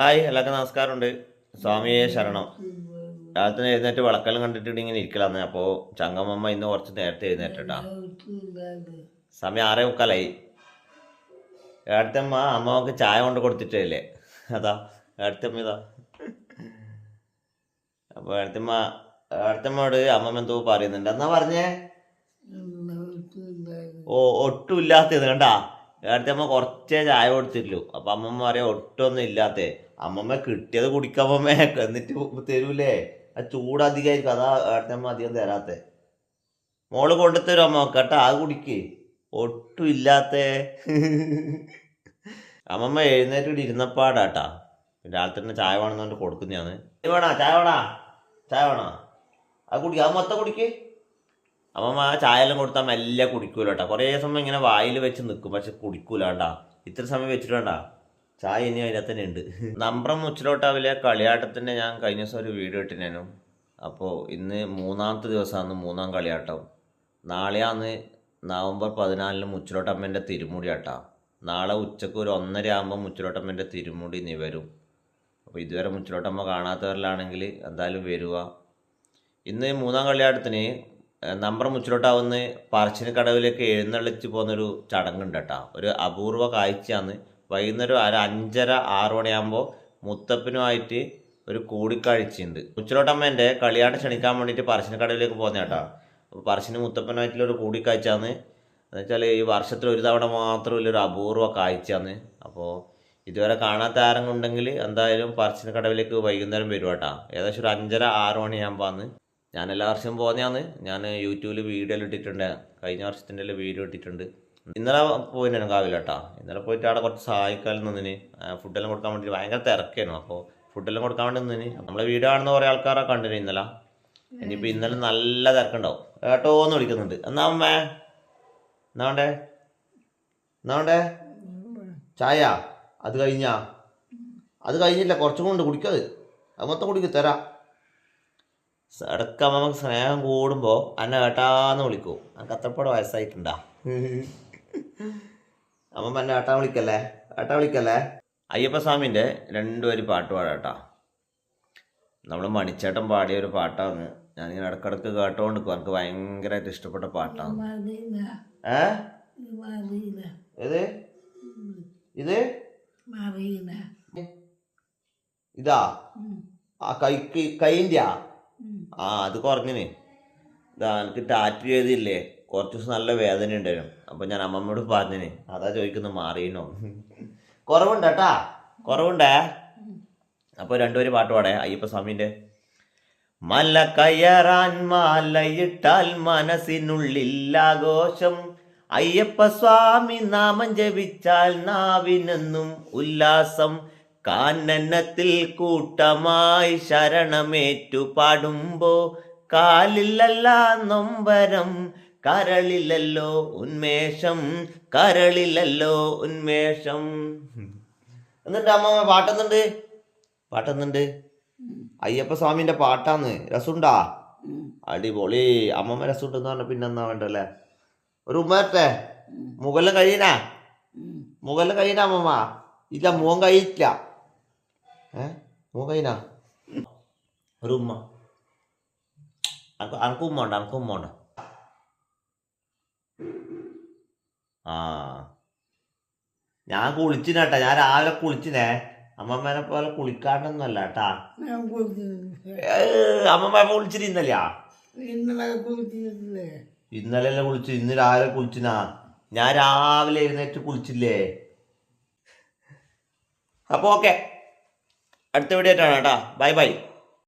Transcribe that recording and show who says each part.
Speaker 1: Hi എല്ലാവർക്കും നമസ്കാരമുണ്ട്. സ്വാമിയെ ശരണം. രാത്രി എഴുന്നേറ്റ് വിളക്കെല്ലാം കണ്ടിട്ട് ഇങ്ങനെ ഇരിക്കലാന്ന് അപ്പോ ചങ്കമ്മ ഇന്ന് കുറച്ച് നേരത്തെ എഴുന്നേറ്റാ സമയം ആറേ മുക്കാലായി. ഏടത്തമ്മ അമ്മയ്ക്ക് ചായ കൊണ്ട് കൊടുത്തിട്ടല്ലേ? അതാ ഏടത്തമ്മ ഇതാ. അപ്പോൾ ഏടത്തമ്മ ഏടത്തമ്മയോട് അമ്മമ്മ എന്തോ പറയുന്നുണ്ട്. എന്നാ പറഞ്ഞേ? ഓ ഒട്ടും ഇല്ലാത്തത് കണ്ടാ? ഏടത്തമ്മ കുറച്ചേ ചായ കൊടുത്തിട്ടുള്ളൂ അപ്പൊ അമ്മമ്മ പറയാ ഒട്ടൊന്നും ഇല്ലാത്തേ. അമ്മമ്മ കിട്ടിയത് കുടിക്കാമ്മേ എന്നിട്ട് തരൂലേ. ആ ചൂട് അധികമായിരിക്കും അതാ അമ്മ അധികം തരാത്തെ. മോൾ കൊണ്ടുത്തരും അമ്മ. കേട്ടോ അത് കുടിക്ക്. ഒട്ടും ഇല്ലാത്തേ. അമ്മമ്മ എഴുന്നേറ്റ് ഇവിടെ ഇരുന്നപ്പാടാട്ടാ. രാത്രി തന്നെ ചായ വേണമെന്നുകൊണ്ട് കൊടുക്കുന്നതാണ്. വേണോ? ചായ വേണോ? ചായ വേണോ? അത് കുടിക്കുക അത് മൊത്തം കുടിക്ക്. അമ്മമ്മ ആ ചായയെല്ലാം കൊടുത്താൽ മെല്ലെ കുടിക്കൂല കേട്ടോ കുറേ സമയം ഇങ്ങനെ വായിൽ വെച്ച് നിൽക്കും പക്ഷെ കുടിക്കൂല കേട്ടാ ഇത്ര സമയം വെച്ചിട്ട് വേണ്ട ചായ ഇനി അതിനകത്ത് തന്നെ ഉണ്ട്. നമ്പ്രം മുച്ചിലോട്ടാവിലെ കളിയാട്ടത്തിന്റെ ഞാൻ കഴിഞ്ഞ ദിവസം ഒരു വീഡിയോ ഇട്ടിനും അപ്പോൾ ഇന്ന് മൂന്നാമത്തെ ദിവസമാണ് മൂന്നാം കളിയാട്ടം. നാളെയാണ് നവംബർ പതിനാലിന് മുച്ചിലോട്ടമ്മേന്റെ തിരുമുടി ആട്ടാ നാളെ ഉച്ചയ്ക്ക് ഒരു ഒന്നര ആകുമ്പോൾ മുച്ചിലോട്ടമ്മേന്റെ തിരുമുടി നിവരും അപ്പോൾ ഇതുവരെ മുച്ചിലോട്ടമ്മ കാണാത്തവരിലാണെങ്കിൽ എന്തായാലും വരിക ഇന്ന് മൂന്നാം കളിയാട്ടത്തിന് നമ്പർ മുച്ചിലോട്ടാവുന്ന പറശ്ശിനി കടവിലേക്ക് എഴുന്നള്ളിച്ച് പോകുന്നൊരു ചടങ്ങുണ്ട് കേട്ടോ ഒരു അപൂർവ കാഴ്ചയാണ്. വൈകുന്നേരം ഒരു അഞ്ചര ആറ് മണിയാകുമ്പോൾ മുത്തപ്പനുമായിട്ട് ഒരു കൂടിക്കാഴ്ചയുണ്ട്. മുച്ചിലോട്ടമ്മേന്റെ കളിയാട്ട് ക്ഷണിക്കാൻ വേണ്ടിയിട്ട് പറശ്ശിനി കടവിലേക്ക് പോകുന്ന കേട്ടോ അപ്പോൾ പറശ്ശിനി മുത്തപ്പനുമായിട്ടുള്ള ഒരു കൂടിക്കാഴ്ചയാണ്. എന്നുവെച്ചാൽ ഈ വർഷത്തിൽ ഒരു തവണ മാത്രം ഒരു അപൂർവ കാഴ്ചയാണ്. അപ്പോൾ ഇതുവരെ കാണാത്ത ആരെങ്കിലും ഉണ്ടെങ്കിൽ എന്തായാലും പറശ്ശിനി കടവിലേക്ക് വൈകുന്നേരം വരും കേട്ടോ ഏകദേശം ഒരു അഞ്ചര ആറ് മണിയാകുമ്പോൾ ഞാൻ എല്ലാ വർഷവും പോകുന്നതാണ് ഞാൻ യൂട്യൂബിൽ വീഡിയോ ഇട്ടിട്ടുണ്ട്. കഴിഞ്ഞ വർഷത്തിന്റെ വീഡിയോ ഇട്ടിട്ടുണ്ട്. ഇന്നലെ പോയിട്ടാണ് കാവില്ല കേട്ടോ ഇന്നലെ പോയിട്ട് അവിടെ കുറച്ച് സഹായിക്കാനും നിന്നിന്. ഫുഡെല്ലാം കൊടുക്കാൻ വേണ്ടി ഭയങ്കര തിരക്കായിരുന്നു. അപ്പോൾ ഫുഡെല്ലാം കൊടുക്കാൻ വേണ്ടി നിന്നിന്. നമ്മളെ വീഡിയോ കാണുന്ന കുറേ ആൾക്കാരെ കണ്ടിന് ഇന്നലെ. ഇനിയിപ്പോൾ ഇന്നലെ നല്ല തിരക്കുണ്ടാവും. ഏട്ടോ എന്ന് വിളിക്കുന്നുണ്ട്. എന്നാ അമ്മേ? എന്നാ വേണ്ടേ? എന്നാ വേണ്ടേ? ചായ? അത് കഴിഞ്ഞാ? അത് കഴിഞ്ഞില്ല. കുറച്ചും കൊണ്ട് കുടിക്കത് അത് മൊത്തം കുടിക്കും. തരാം. ഇടയ്ക്ക് നമുക്ക് സ്നേഹം കൂടുമ്പോൾ അന്നെ ഏട്ടാന്ന് വിളിക്കും. അനക്ക് അത്രപ്പാട് വയസ്സായിട്ടുണ്ടാ? അമ്മ എന്നെ ഏട്ടാ വിളിക്കല്ലേ? ഏട്ടാ വിളിക്കല്ലേ? അയ്യപ്പസ്വാമിന്റെ രണ്ടുപേര് പാട്ട് പാടാട്ടാ. നമ്മൾ മണിച്ചേട്ടൻ പാടിയ ഒരു പാട്ടാണ് ഞാനിങ്ങനെ ഇടക്കിടക്ക് കേട്ടോണ്ട് നിൽക്കും എനിക്ക് ഭയങ്കരമായിട്ട് ഇഷ്ടപ്പെട്ട പാട്ടാണ് ഏ? ഏത്? ഇത്? ഇതാ? ആ കൈ കൈന്റെ ആ അത് കുറഞ്ഞിന്. ഇതാ എനിക്ക് ടാറ്റു ചെയ്തില്ലേ? കുറച്ച് ദിവസം നല്ല വേദന ഉണ്ടായിരുന്നു. അപ്പൊ ഞാൻ അമ്മമ്മയോട് പറഞ്ഞിന്. അതാ ചോദിക്കുന്നത് മാറിയനോ കുറവുണ്ട് കേട്ടാ. കുറവുണ്ടേ. അപ്പൊ രണ്ടുപേരും പാട്ട് പാടേ. അയ്യപ്പ അയ്യപ്പസ്വാമിന്റെ മല കയറാൻ മാലയിട്ടാൽ മനസ്സിനുള്ളിൽ ആഘോഷം അയ്യപ്പസ്വാമി നാമം ജപിച്ചാൽ നാവിനെന്നും ഉല്ലാസം. കാനനത്തിൽ കൂട്ടമായി ശരണമേറ്റു പാടുമ്പോ കാലിലല്ല നൊമ്പരം കരളിലല്ലോ ഉന്മേഷം കരളിലല്ലോ ഉന്മേഷം. എന്നിട്ട് അമ്മ പാട്ടെന്നുണ്ട് പാട്ടെന്നുണ്ട് അയ്യപ്പ സ്വാമിന്റെ പാട്ടാന്ന്. രസുണ്ടാ അടിപൊളി. അമ്മമ്മ രസമുണ്ടെന്ന് പറഞ്ഞ പിന്നെ എന്നാ വേണ്ടല്ലേ? ഒരു ഉമ്മത്തെ മുകളിലും കഴിയനാ മുകളിലും കഴിയനാ അമ്മമ്മ. ഇല്ല മുഖം കഴിയില്ല. ഏ മുഖം കഴിയനാ ഒരു ഉമ്മ അനക്ക് അനക്ക് ഉമ്മ ഉണ്ട് അനക്ക് ഉമ്മ ഉണ്ട് ആ ഞാൻ കുളിച്ചിനാട്ടാ ഞാൻ രാവിലെ കുളിച്ചിനേ. അമ്മമ്മേനെ പോലെ കുളിക്കാണ്ടൊന്നുമല്ല കേട്ടാ. അമ്മമ്മ കുളിച്ചിട്ട് ഇന്നലെയാ അല്ല കുളിച്ചു ഇന്ന് രാവിലെ കുളിച്ചിനാ. ഞാൻ രാവിലെ എഴുന്നേറ്റ് കുളിച്ചില്ലേ? അപ്പൊ ഓക്കെ. അടുത്ത വീഡിയോ ആയിട്ടാണ് കേട്ടോ. Bye bye